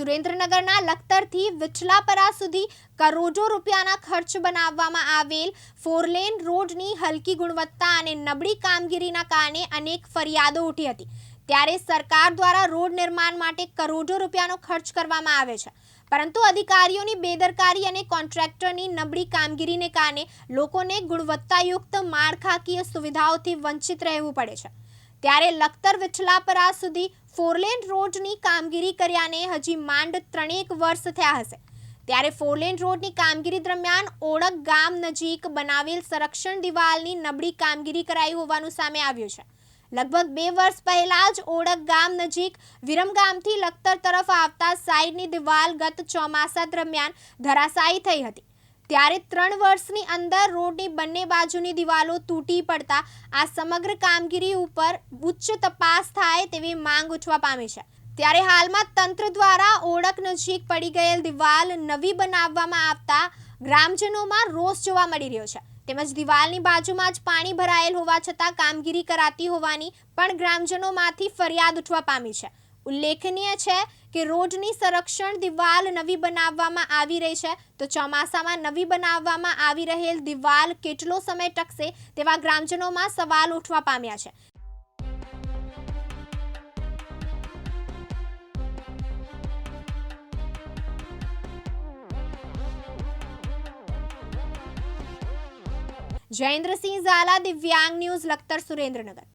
સુરેન્દ્રનગરના લખતરથી વિચલાપરા સુધી કરોડો રૂપિયાના ખર્ચ બનાવવામાં આવેલ ફોરલેન રોડની હલકી ગુણવત્તા અને નબળી કામગીરીના કારણે અનેક ફરિયાદો ઉઠી હતી. ત્યારે સરકાર દ્વારા રોડ નિર્માણ માટે કરોડો રૂપિયાનો ખર્ચ કરવામાં આવે છે. પરંતુ અધિકારીઓની બેદરકારી અને કોન્ટ્રાક્ટરની નબળી કામગીરીને કારણે લોકોને ગુણવત્તાયુક્ત માળખાકીય સુવિધાઓથી વંચિત રહેવું પડે છે. ત્યારે લખતર વિછલાપરા સુધી ફોરલેન રોડની કામગીરી કર્યાને હજી માંડ ત્રણેક વર્ષ થયા હશે. ત્યારે ફોરલેન રોડની કામગીરી દરમિયાન ઓળખ ગામ નજીક બનાવેલ સંરક્ષણ દિવાલની નબળી કામગીરી કરાઈ હોવાનું સામે આવ્યું છે. લગભગ બે વર્ષ પહેલા જ ઓળખ ગામ નજીક વિરમગામથી લખતર તરફ આવતા સાઈડની દિવાલ ગત ચોમાસા દરમિયાન ધરાશાયી થઈ હતી. ત્યારે ત્રણ વર્ષની અંદર રોડની બંને બાજુની દિવાલો તૂટી પડતા આ સમગ્ર કામગીરી ઉપર ઉચ્ચ તપાસ થાય તેવી માંગ ઉઠવા પામી છે. ત્યારે હાલમાં તંત્ર દ્વારા ઓળખ નજીક પડી ગયેલ દિવાલ નવી બનાવવામાં આવતા ગ્રામજનોમાં રોષ જોવા મળી રહ્યો છે. તેમજ દિવાલની બાજુમાં જ પાણી ભરાયેલ હોવા છતાં કામગીરી કરાતી હોવાની પણ ગ્રામજનોમાંથી ફરિયાદ ઉઠવા પામી છે. ઉલ્લેખનીય છે કે રોડની સંરક્ષણ દિવાલ નવી બનાવવામાં આવી રહી છે. તો ચોમાસામાં નવી બનાવવામાં આવી રહેલ દિવાલ કેટલો સમય ટકશે તેવા ગ્રામજનોમાં સવાલ ઉઠવા પામ્યા છે. જયેન્દ્રસિંહ ઝાલા, દિવ્યાંગ ન્યૂઝ, લખતર સુરેન્દ્રનગર.